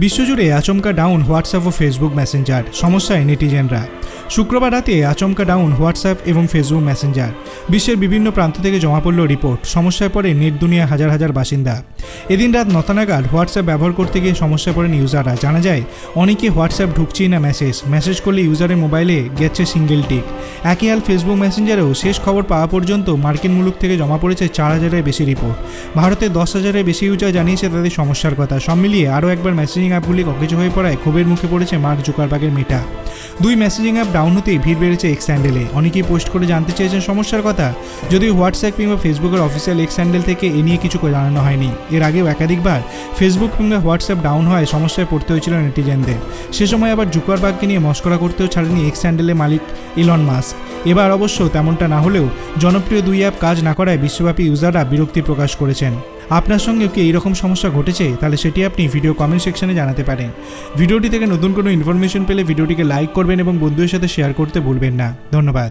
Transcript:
বিশ্বজুড়ে আচমকা down WhatsApp ও ফেসবুক মেসেঞ্জার। সমস্যায় নেটিজেনরা। শুক্রবার রাতে আচমকা ডাউন হোয়াটসঅ্যাপ এবং ফেসবুক মেসেঞ্জার বিশ্বের বিভিন্ন প্রান্ত থেকে জমা পড়ল রিপোর্ট সমস্যায় পড়ে নেট দুনিয়া হাজার হাজার বাসিন্দা। এদিন রাত নটা নাগাদ হোয়াটসঅ্যাপ ব্যবহার করতে গিয়ে সমস্যায় পড়েন ইউজাররা জানা যায়, অনেকে হোয়াটসঅ্যাপ ঢুকছেই না মেসেজ মেসেজ করলে ইউজারের মোবাইলে গেছে সিঙ্গেল টিক একই হাল ফেসবুক মেসেঞ্জারেও শেষ খবর পাওয়া পর্যন্ত মার্কিন মুলুক থেকে জমা পড়েছে চার হাজারের বেশি রিপোর্ট ভারতে দশ হাজারের বেশি ইউজার জানিয়েছে তাদের সমস্যার কথা। সব মিলিয়ে আরও একবার মেসেজিং অ্যাপগুলি অকেজ হয়ে পড়ায় ক্ষোভের মুখে পড়েছে মার্ক জুকারবাগের মেটা। দুই মেসেজিং অ্যাপ ডাউন হতেই ভিড় বেড়েছে এক্স হ্যান্ডেলে অনেকেই পোস্ট করে জানতে চেয়েছেন সমস্যার কথা। যদিও হোয়াটসঅ্যাপ কিংবা ফেসবুকের অফিসিয়াল এক্স হ্যান্ডেল থেকে এ নিয়ে কিছু জানানো হয়নি। এর আগেও একাধিকবার ফেসবুক কিংবা হোয়াটসঅ্যাপ ডাউন হয় সমস্যায় পড়তে হয়েছিল নেটিজেনদের। সে সময় আবার জুকারবাগকে নিয়ে মস্করা করতেও ছাড়েনি এক্স হ্যান্ডেলের মালিক ইলন মাস্ক এবার অবশ্য তেমনটা না হলেও জনপ্রিয় দুই অ্যাপ কাজ না করায় বিশ্বব্যাপী ইউজাররা বিরক্তি প্রকাশ করেছেন। আপনার সঙ্গে কি এইরকম সমস্যা ঘটেছে? তাহলে সেটি আপনি ভিডিও কমেন্ট সেকশনে জানাতে পারেন। ভিডিওটি থেকে নতুন কোনো ইনফরমেশন পেলে ভিডিওটিকে লাইক করবেন এবং বন্ধুদের সাথে শেয়ার করতে ভুলবেন না। ধন্যবাদ।